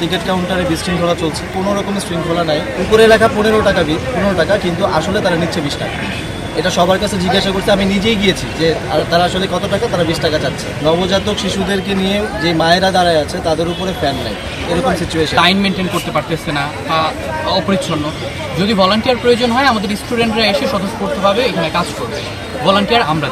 Ticket কাউন্টারে বিশৃঙ্খলা চলছে। কোনো রকমের শৃঙ্খলা নাই। উপরে লেখা পনেরো টাকা বি- পনেরো টাকা, কিন্তু আসলে তারা নিচ্ছে বিশ টাকা। এটা সবার কাছে জিজ্ঞাসা করতে আমি নিজেই গিয়েছি যে তারা আসলে কত টাকা, তারা বিশ টাকা চাচ্ছে। নবজাতক শিশুদেরকে নিয়ে যে মায়েরা দাঁড়ায় আছে, তাদের উপরে ফ্যান নাই। এরকম সিচুয়েশন টাইম মেনটেন করতে পারতেছে না, বা অপরিচ্ছন্ন। যদি ভলান্টিয়ার প্রয়োজন হয়, আমাদের স্টুডেন্টরা এসে স্বতঃস্ফূর্তভাবে এখানে কাজ করবে। ভলান্টিয়ার আমরা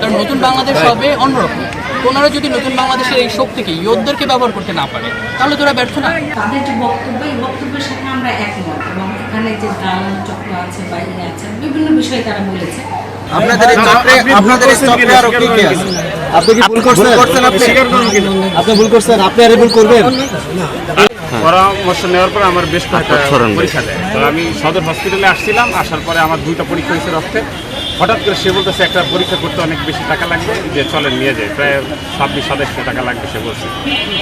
কারণ নতুন বাংলাদেশ হবে অন্যরকম। ওনারা যদি নতুন বাংলাদেশের এই শক্তিকে ইয়োধদেরকে ব্যবহার করতে না পারে তাহলে তোরা ব্যর্থ না। তাদের যে বক্তব্য এই বক্তব্যের সাথে আমরা একমত এবং এখানে যে দালাল চক্র আছে বা ইয়ে আছে বিভিন্ন বিষয়ে তারা বলেছে। আপনাদের এই চক্রে আপনাদের এই চক্রে আরও কি কি আছে? আপনি কি ভুল করছেন? করছেন আপনি আপনি ভুল করছেন আপনি আর ভুল করবেন? পরামর্শ নেওয়ার পর আমার বেশ কয়েকটা পরীক্ষা দেয়। তো আমি সদর হসপিটালে আসছিলাম আসার পরে আমার দুইটা পরীক্ষা হয়েছে রক্তে। হঠাৎ করে সে বলতেছে, একটা পরীক্ষা করতে অনেক বেশি টাকা লাগবে, যে চলেন নিয়ে যায় প্রায় ছাব্বিশ, সাতাশশো টাকা লাগবে সে বলছে।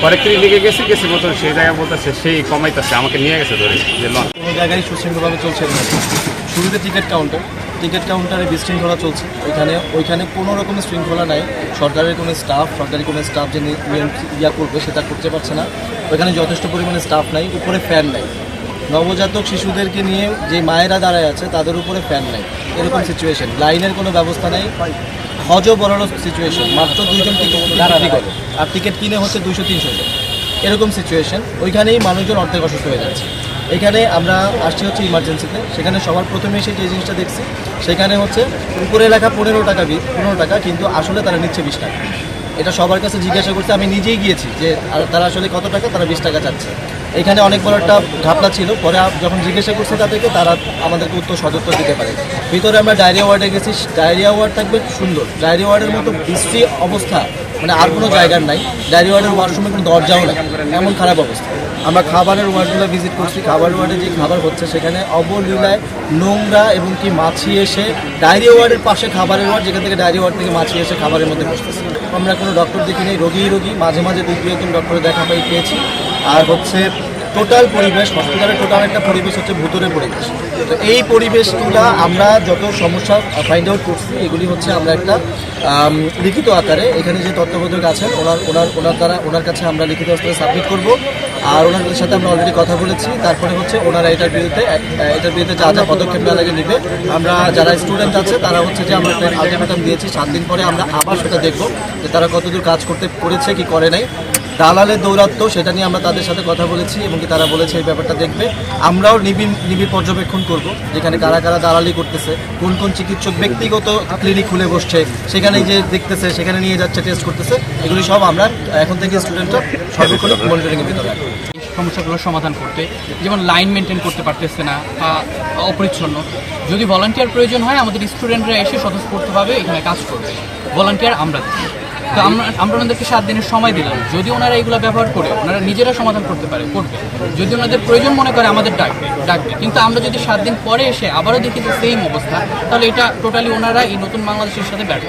পরে ক্লিনিকে গেছি গেছি মতন সেই জায়গায় বলতেছে, সেই কমাইতেছে, আমাকে নিয়ে গেছে ধরে, যে লন। কোনো জায়গায় সুশৃঙ্খলভাবে চলছে শুরুতে টিকিট কাউন্টার, টিকিট কাউন্টারে বিশৃঙ্খলা চলছে। ওইখানে ওইখানে কোনো রকমের শৃঙ্খলা নাই। সরকারের কোনো স্টাফ সরকারি কোনো স্টাফ যে ইয়া করবে, সেটা করতে পারছে না। ওইখানে যথেষ্ট পরিমাণে স্টাফ নাই, উপরে ফ্যান নাই। নবজাতক শিশুদেরকে নিয়ে যে মায়েরা দাঁড়ায় আছে তাদের উপরে ফ্যান নাই। এরকম সিচুয়েশন লাইনের কোনো ব্যবস্থা নেই। হজ বড় সিচুয়েশন মাত্র দুইজন টিকিট বিক্রি করে। আর টিকিট কিনে হচ্ছে দুইশো তিনশো এরকম সিচুয়েশন ওইখানেই মানুষজন অর্ধেক অসুস্থ হয়ে যাচ্ছে। এখানে আমরা আসছি হচ্ছে ইমার্জেন্সিতে সেখানে সবার প্রথমে এসে যে জিনিসটা দেখছি সেখানে হচ্ছে উপরে লেখা পনেরো টাকা পনেরো টাকা কিন্তু আসলে তারা নিচ্ছে বিশ টাকা। এটা সবার কাছে জিজ্ঞাসা করছে, আমি নিজেই গিয়েছি যে তারা আসলে কত টাকা, তারা বিশ টাকা চাচ্ছে। এখানে অনেক বড় একটা ঘাপলা ছিল, পরে যখন জিজ্ঞাসা করছে তাদেরকে, তারা আমাদেরকে উত্তর সদত্ব দিতে পারে। ভিতরে আমরা ডায়রিয়া ওয়ার্ডে গেছি, ডায়রিয়া ওয়ার্ড থাকবে সুন্দর। ডায়রিয়া ওয়ার্ডের মতো বিশ্রী অবস্থা মানে আর কোনো জায়গার নাই। ডায়রিয়া ওয়ার্ডের ওয়াশরুমে কোনো দরজাও নাই, এমন খারাপ অবস্থা। আমরা খাবারের ওয়ার্ডগুলো ভিজিট করছি। খাবার ওয়ার্ডে যে খাবার হচ্ছে সেখানে অবলীলায় নোংরা এবং কি মাছি এসে ডায়রি ওয়ার্ডের পাশে খাবারের ওয়ার্ড, যেখান থেকে ডায়রি ওয়ার্ড থেকে মাছি এসে খাবারের মধ্যে বসতেছে। আমরা কোনো ডক্টর দেখি নেই রোগী রোগী। মাঝে মাঝে দুই দুই, একজন ডক্টরের দেখা পাই, পেয়েছি। আর হচ্ছে টোটাল পরিবেশ হসপিটালের টোটাল একটা পরিবেশ হচ্ছে ভুতুরে পরিবেশ। তো এই পরিবেশগুলো আমরা যত সমস্যা ফাইন্ড আউট করছি, এগুলি হচ্ছে আমরা একটা লিখিত আকারে এখানে যে তত্ত্বাবধায়ক আছেন, ওনার ওনার ওনার দ্বারা, ওনার কাছে আমরা লিখিত আকারে সাবমিট করব। আর ওনার সাথে আমরা অলরেডি কথা বলেছি। তারপরে হচ্ছে ওনারা এটার বিরুদ্ধে এটার বিরুদ্ধে যা যা পদক্ষেপ নেওয়া লাগে নিবে। আমরা যারা স্টুডেন্ট আছে, তারা হচ্ছে যে আমরা আলটিমেটাম দিয়েছি, সাত দিন পরে আমরা আবার সেটা দেখব যে তারা কতদূর কাজ করতে করেছে, কি করে নাই। দালালের দৌরাত্ম সেটা নিয়ে আমরা তাদের সাথে কথা বলেছি এবং কি তারা বলেছে এই ব্যাপারটা দেখবে। আমরাও নিবিড় নিবিড় পর্যবেক্ষণ করব যেখানে কারা কারা দালালি করতেছে, কোন কোন চিকিৎসক ব্যক্তিগত ক্লিনিক খুলে বসছে, সেখানে যে দেখতেছে, সেখানে নিয়ে যাচ্ছে টেস্ট করতেছে। এগুলি সব আমরা এখন থেকে স্টুডেন্টরা সর্বক্ষণ মনিটরিংয়ের ভিতরে সমস্যাগুলো সমাধান করতে যেমন লাইন মেনটেন করতে পারতেছে না বা অপরিচ্ছন্ন। যদি ভলান্টিয়ার প্রয়োজন হয় আমাদের স্টুডেন্টরা এসে স্বতঃস্ফূর্তভাবে এখানে কাজ করবে। ভলান্টিয়ার আমরা দিই। তো আমরা আমরা ওনাদেরকে সাত দিনের সময় দিলাম। যদি ওনারা এগুলো ব্যবহার করে ওনারা নিজেরা সমাধান করতে পারে করবে। যদি ওনাদের প্রয়োজন মনে করে আমাদের ডাকবে ডাকবে। কিন্তু আমরা যদি সাত দিন পরে এসে আবারও দেখি যে সেম অবস্থা তাহলে এটা টোটালি ওনারা এই নতুন বাংলাদেশের সাথে ব্যর্থ।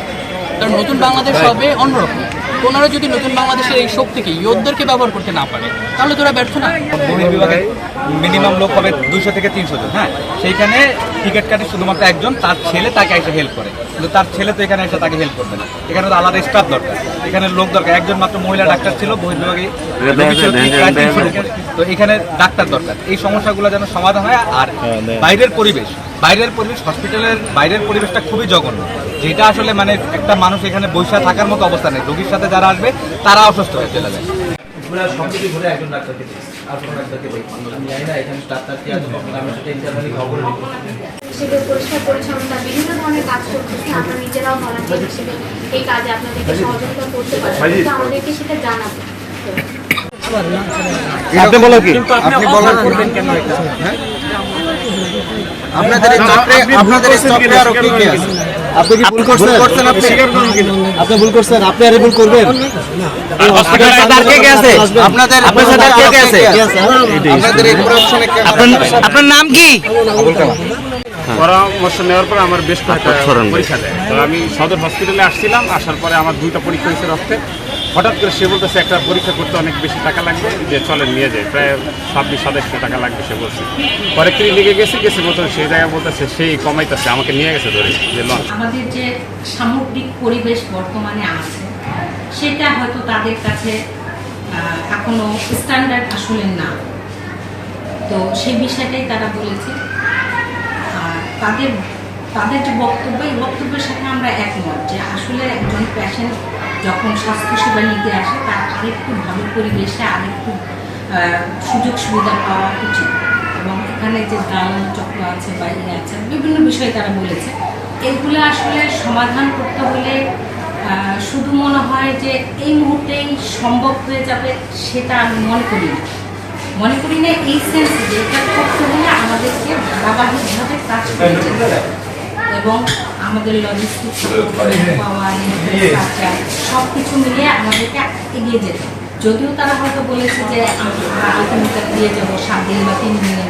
কারণ নতুন বাংলাদেশ হবে অন্যরকম। ওনারা যদি নতুন বাংলাদেশের এই শক্তিকে যোদ্ধারকে ব্যবহার করতে না পারে, তাহলে তোরা ব্যর্থ না? মিনিমাম লোক হবে দুশো থেকে তিনশো জন হ্যাঁ? সেইখানে টিকিট কাটে শুধুমাত্র একজন তার ছেলে তাকে এসে হেল্প করে। কিন্তু তার ছেলে তো এখানে এসে তাকে হেল্প করবে না। এখানে তো আলাদা স্টাফ দরকার। এখানে লোক দরকার। একজন মাত্র মহিলা ডাক্তার ছিল বহির্বিভাগে রোগী ছিল প্রায় 300 এর উপরে। তো এখানে ডাক্তার দরকার। এই সমস্যাগুলো যেন সমাধান হয় আর বাইরের পরিবেশ বাইরের পরিবেশ হসপিটালের বাইরের পরিবেশটা খুবই জঘন্য। যেটা আসলে মানে একটা মানুষ এখানে বৈশা থাকার মতো অবস্থা নেই। রোগীর সাথে যারা আসবে তারা অসুস্থ হয়ে চলে যায়। পুরো সম্প্রতি ঘুরে একজন ডাক্তারকে দিয়েছি আর কোনো ডাক্তারকে বলি আমি জানি না এখানে ডাক্তার কি আছে কখন আমরা সেটা ইন্টারনালি খবর নিব হিসেবে পরিষ্কার পরিচ্ছন্নতা বিভিন্ন ধরনের কাজ করতেছি আমরা নিজেরাও ভলান্টিয়ার হিসেবে এই কাজে আপনাদেরকে সহযোগিতা করতে পারি আমাদেরকে সেটা জানাব। আপনি বলো কি? আপনি বলার করবেন কেন এটা? হ্যাঁ? আপনাদের আপনাদের আরও কি কি আছে? আপনি কি ভুল করছেন? করছেন আপনি? আপনি ভুল করছেন আপনি আরে ভুল করবেন? আপনার নাম কি? পরামর্শ নেওয়ার পর আমার বেশ কয়েকটা পরীক্ষা দেয়। আমি সদর হসপিটালে আসছিলাম আসার পরে আমার দুইটা পরীক্ষা হয়েছে রক্তে। হঠাৎ করে সে বলতেছে, একটা পরীক্ষা করতে অনেক বেশি টাকা লাগবে। যে চলেন, নিয়ে যায় প্রায় ছাব্বিশ সাতাশশো টাকা লাগবে সে বলছে। পরে ক্লিনিকে গেছি গেছি মতন সেই জায়গায় বলতেছে, সেই কমাইতেছে, আমাকে নিয়ে গেছে ধরে, যে লন। আমাদের যে সামগ্রিক পরিবেশ বর্তমানে আছে, সেটা হয়তো তাদের কাছে এখনও স্ট্যান্ডার্ড আসলে না। তো সেই বিষয়টাই তারা বলেছে। তাদের তাদের যে বক্তব্য, এই বক্তব্যের সাথে আমরা একমত যে আসলে একজন পেশেন্ট যখন স্বাস্থ্যসেবা নিতে আসে, তার আরেকটু ভালো পরিবেশে আরেকটু সুযোগ সুবিধা পাওয়া উচিত। এবং এখানে যে দালাল চক্র আছে বা ইয়ে আছে, বিভিন্ন বিষয় তারা বলেছে। এগুলো আসলে সমাধান করতে হলে শুধু মনে হয় যে এই মুহূর্তেই সম্ভব হয়ে যাবে সেটা আমি মনে করি না। মনে করি না এই সেন্স যে এটা করতে হলে আমাদেরকে ধারাবাহিকভাবে কাজ করে হবে। এবং আমাদের লজিস্টিক্স পাওয়া সব কিছু মিলিয়ে আমাদেরকে এগিয়ে যেতে যদিও তারা হয়তো বলেছে যে আমরা আলটিমেটার দিয়ে যাব সাত দিন বা তিন দিনে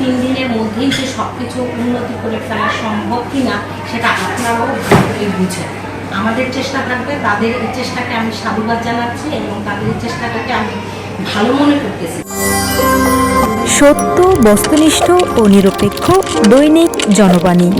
তিন দিনের মধ্যেই যে সব কিছু উন্নতি করে ফেলা সম্ভব কিনা সেটা আপনারাও ভালো করে বুঝেন আমাদের চেষ্টা থাকবে তাদের এই চেষ্টাকে আমি সাধুবাদ জানাচ্ছি এবং তাদের এই চেষ্টাটাকে আমি ভালো মনে করতেছি। সত্য বস্তুনিষ্ঠ ও নিরপেক্ষ দৈনিক জনবাণী।